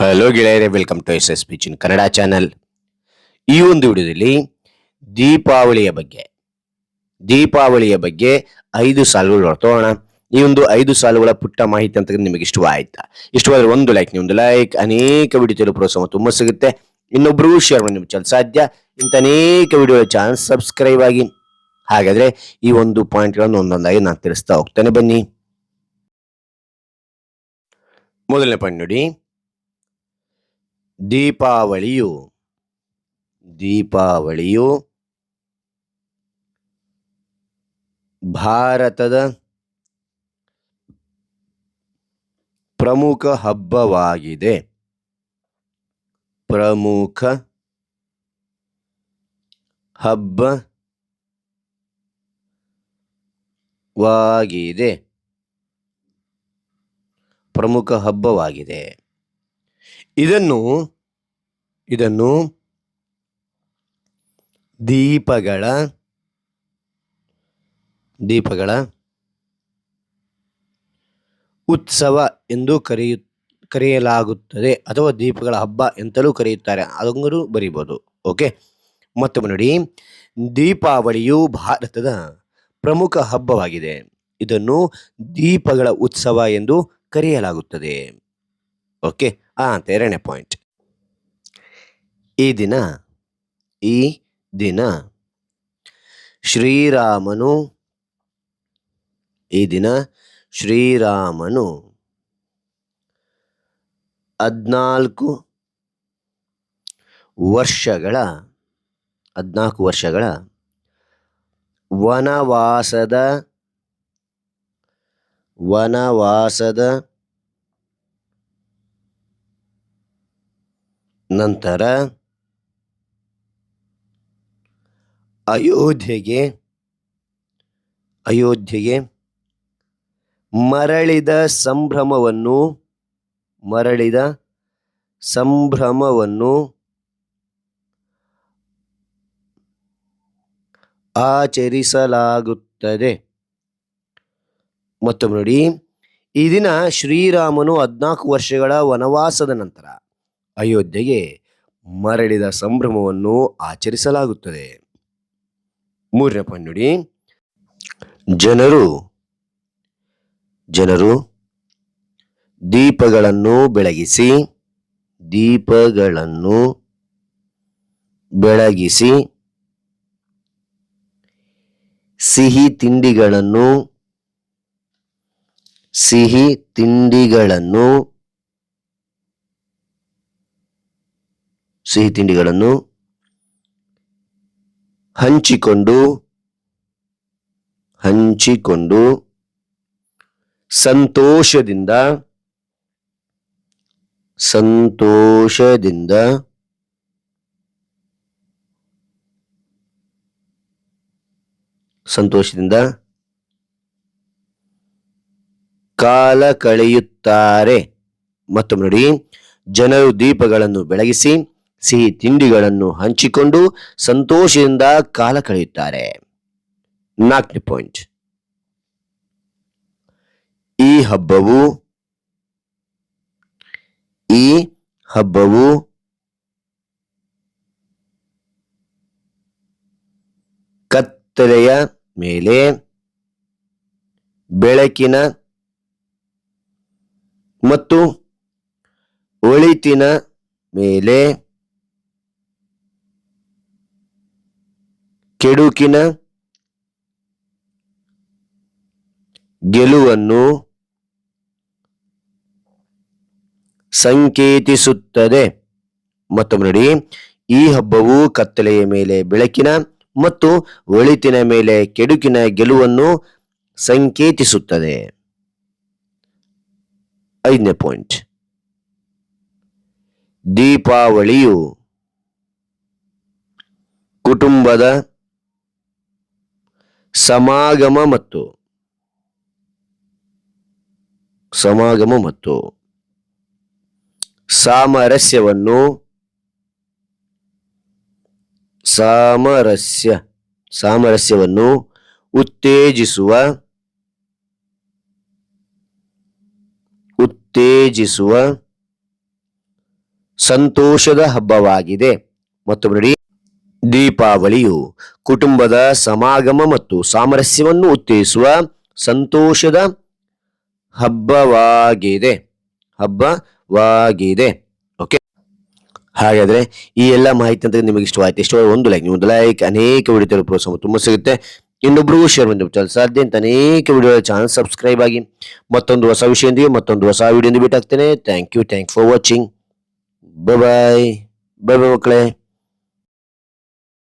Hello ಗೆಳೆಯರೆ welcome to S S P Chin Kannada channel ಈ ಒಂದು ವಿಡಿಯೋದಲ್ಲಿ ದೀಪಾವಳಿಯ ಬಗ್ಗೆ ದೀಪಾವಳಿಯ ಬಗ್ಗೆ ಐದು ಸಾಲುಗಳು ನೋಡ್ತೋಣ ಈ ಒಂದು ಐದು ಸಾಲುಗಳ ಪುಟ್ಟ ಮಾಹಿತಿ ಅಂತ ನಿಮಗೆ ಇಷ್ಟವಾಯ್ತಾ. ಇಷ್ಟವಾದ್ರೆ ಒಂದು ಲೈಕ್ ನೀವು ಒಂದು ಲೈಕ್ ಅನೇಕ ವಿಡಿಯೋ ಪ್ರೋತ್ಸಾಹ ತುಂಬ ಸಿಗುತ್ತೆ. ಇನ್ನೊಬ್ಬರು ಶೇರ್ ಮಾಡಿ ನಿಮ್ಗೆ ಚಾನಲ್ ಸಾಧ್ಯ. ಇಂಥ ಅನೇಕ ವಿಡಿಯೋ ಚಾನಲ್ ಸಬ್ಸ್ಕ್ರೈಬ್ ಆಗಿ. ಹಾಗಾದ್ರೆ ಈ ಒಂದು ಪಾಯಿಂಟ್ಗಳನ್ನು ಒಂದೊಂದಾಗಿ ನಾನು ತಿಳಿಸ್ತಾ ಹೋಗ್ತೇನೆ. ಬನ್ನಿ. ಮೊದಲನೇ ಪಾಯಿಂಟ್ ನೋಡಿ. ದೀಪಾವಳಿಯು. ದೀಪಾವಳಿಯು ಭಾರತದ ಪ್ರಮುಖ ಹಬ್ಬವಾಗಿದೆ. ಪ್ರಮುಖ ಹಬ್ಬವಾಗಿದೆ. ಪ್ರಮುಖ ಹಬ್ಬವಾಗಿದೆ. ಇದನ್ನು ಇದನ್ನು ದೀಪಗಳ ದೀಪಗಳ ಉತ್ಸವ ಎಂದು ಕರೆಯು, ಕರೆಯಲಾಗುತ್ತದೆ ಅಥವಾ ದೀಪಗಳ ಹಬ್ಬ ಎಂತಲೂ ಕರೆಯುತ್ತಾರೆ. ಅದೊಂದು ಬರೀಬೋದು. ಓಕೆ? ಮತ್ತೊಮ್ಮೆ ನೋಡಿ, ದೀಪಾವಳಿಯು ಭಾರತದ ಪ್ರಮುಖ ಹಬ್ಬವಾಗಿದೆ. ಇದನ್ನು ದೀಪಗಳ ಉತ್ಸವ ಎಂದು ಕರೆಯಲಾಗುತ್ತದೆ. ಓಕೆ? ಆ ಎರಡನೇ ಪಾಯಿಂಟ್ ಈ ದಿನ ಈ ದಿನ. ಶ್ರೀರಾಮನು, ಈ ದಿನ ಶ್ರೀರಾಮನು ಹದ್ನಾಲ್ಕು ವರ್ಷಗಳ ಹದ್ನಾಲ್ಕು ವರ್ಷಗಳ ವನವಾಸದ ವನವಾಸದ ನಂತರ ಅಯೋಧ್ಯೆಗೆ ಅಯೋಧ್ಯೆಗೆ ಮರಳಿದ ಸಂಭ್ರಮವನ್ನು ಮರಳಿದ ಸಂಭ್ರಮವನ್ನು ಆಚರಿಸಲಾಗುತ್ತದೆ. ಮತ್ತೊಮ್ಮೆ ನೋಡಿ, ಈ ದಿನ ಶ್ರೀರಾಮನು ಹದ್ನಾಲ್ಕು ವರ್ಷಗಳ ವನವಾಸದ ನಂತರ ಅಯೋಧ್ಯೆಗೆ ಮರಳಿದ ಸಂಭ್ರಮವನ್ನು ಆಚರಿಸಲಾಗುತ್ತದೆ. ಮೂರನೇ ಪಾಯಿಂಟ್ ನೋಡಿ. ಜನರು ಜನರು ದೀಪಗಳನ್ನು ಬೆಳಗಿಸಿ ದೀಪಗಳನ್ನು ಬೆಳಗಿಸಿ, ಸಿಹಿ ತಿಂಡಿಗಳನ್ನು ಸಿಹಿ ತಿಂಡಿಗಳನ್ನು ಸಿಹಿ ತಿಂಡಿಗಳನ್ನು ಹಂಚಿಕೊಂಡು ಹಂಚಿಕೊಂಡು ಸಂತೋಷದಿಂದ ಸಂತೋಷದಿಂದ ಸಂತೋಷದಿಂದ ಕಾಲ ಕಳೆಯುತ್ತಾರೆ. ಮತ್ತೊಮ್ಮೆ ನೋಡಿ ಜನರು ದೀಪಗಳನ್ನು ಬೆಳಗಿಸಿ ಸಿಹಿ ತಿಂಡಿಗಳನ್ನು ಹಂಚಿಕೊಂಡು ಸಂತೋಷದಿಂದ ಕಾಲ ಕಳೆಯುತ್ತಾರೆ. ನಾಲ್ಕನೇ ಪಾಯಿಂಟ್. ಈ ಹಬ್ಬವು ಈ ಹಬ್ಬವು ಕತ್ತಲೆಯ ಮೇಲೆ ಬೆಳಕಿನ ಮತ್ತು ಒಳಿತಿನ ಮೇಲೆ ಕೆಡುಕಿನ ಗೆಲುವನ್ನು ಸಂಕೇತಿಸುತ್ತದೆ. ಮತ್ತೊಮ್ಮೆ ನೋಡಿ, ಈ ಹಬ್ಬವು ಕತ್ತಲೆಯ ಮೇಲೆ ಬೆಳಕಿನ ಮತ್ತು ಒಳಿತಿನ ಮೇಲೆ ಕೆಡುಕಿನ ಗೆಲುವನ್ನು ಸಂಕೇತಿಸುತ್ತದೆ. ಐದನೇ ಪಾಯಿಂಟ್. ದೀಪಾವಳಿಯು ಕುಟುಂಬದ ಸಮಾಗಮ ಮತ್ತು ಸಮಾಗಮ ಮತ್ತು ಸಾಮರಸ್ಯವನ್ನು ಸಾಮರಸ್ಯ ಸಾಮರಸ್ಯವನ್ನು ಉತ್ತೇಜಿಸುವ ಉತ್ತೇಜಿಸುವ ಸಂತೋಷದ ಹಬ್ಬವಾಗಿದೆ. ಮತ್ತು ನೋಡಿ. ದೀಪಾವಳಿಯು ಕುಟುಂಬದ ಸಮಾಗಮ ಮತ್ತು ಸಾಮರಸ್ಯವನ್ನು ಉತ್ತೇಜಿಸುವ ಸಂತೋಷದ ಹಬ್ಬವಾಗಿದೆ. ಹಬ್ಬವಾಗಿದೆ. ಓಕೆ ಹಾಗಾದ್ರೆ ಈ ಎಲ್ಲ ಮಾಹಿತಿ ಅಂತ ನಿಮಗೆ ಇಷ್ಟವಾಯ್ತು, ಇಷ್ಟವಾದ ಒಂದು ಲೈಕ್ ಒಂದು ಲೈಕ್ ಅನೇಕ ವಿಡಿಯೋ ಪ್ರೋತ್ಸಾಹ ತುಂಬ ಸಿಗುತ್ತೆ. ಇನ್ನೊಬ್ಬರು ಶೇರ್ ಮಾಡಿ ಸಾಧ್ಯ ಅಂತ ಅನೇಕ ವಿಡಿಯೋ ಚಾನಲ್ ಸಬ್ಸ್ಕ್ರೈಬ್ ಆಗಿ ಮತ್ತೊಂದು ಹೊಸ ವಿಷಯದೊಂದಿಗೆ ಮತ್ತೊಂದು ಹೊಸ video ಭೇಟಾಗ್ತೇನೆ thank you thank for watching bye bye bye ಮಕ್ಕಳೇ.